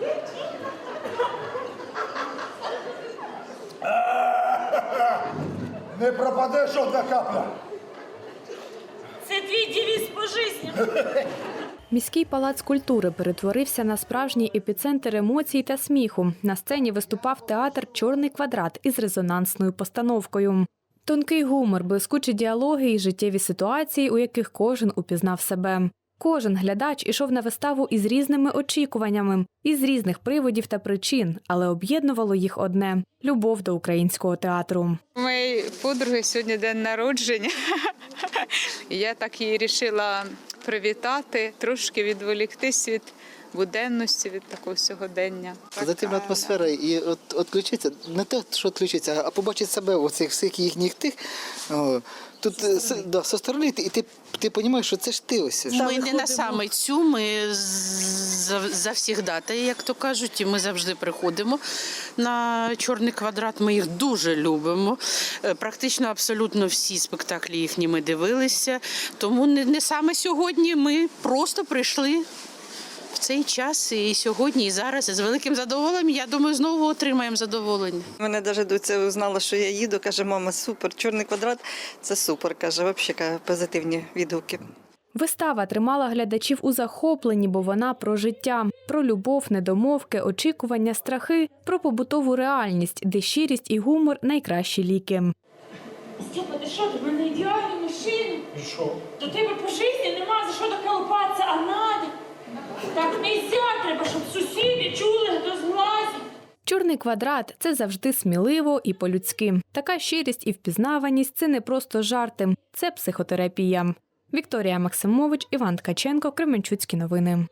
Не пропаде жодна капля. Це твій девіз по житті. Міський палац культури перетворився на справжній епіцентр емоцій та сміху. На сцені виступав театр Чорний квадрат із резонансною постановкою. Тонкий гумор, блискучі діалоги і життєві ситуації, у яких кожен упізнав себе. Кожен глядач ішов на виставу із різними очікуваннями, із різних приводів та причин, але об'єднувало їх одне любов до українського театру. У моєї подруги сьогодні день народження. Я так її вирішила привітати, трошки відволіктись від буденності, від такого сьогодення. Позитивна атмосфера і от відключитися, не те, що відключитися, а побачити себе у цих всіх їхніх тих. О, тут е, да, со сторони, і ти, ти розумієш, що це ж ти ось. Ми не на саме цю, ми за- завсігдати, як то кажуть, і ми завжди приходимо на чорний квадрат. Ми їх дуже любимо. Е, Практично абсолютно всі спектаклі їхні ми дивилися. Тому не, не саме сьогодні. Ми просто прийшли. В цей час і сьогодні, і зараз і з великим задоволенням. Я думаю, знову отримаємо задоволення. Мене навіть доця узнала, що я їду, каже, мама, супер, чорний квадрат, це супер, каже, взагалі каже, позитивні відгуки. Вистава тримала глядачів у захопленні, бо вона про життя, про любов, недомовки, очікування, страхи, про побутову реальність, де щирість і гумор найкращі ліки. Степа, ти що, до мене ідеальний мужчина? І що? До тебе по житті Так нельзя, треба, щоб сусіди чули, хто зглазить. Чорний квадрат це завжди сміливо і по-людськи. Така щирість і впізнаваність це не просто жарти, це психотерапія. Вікторія Максимович, Іван Ткаченко, Кременчуцькі новини.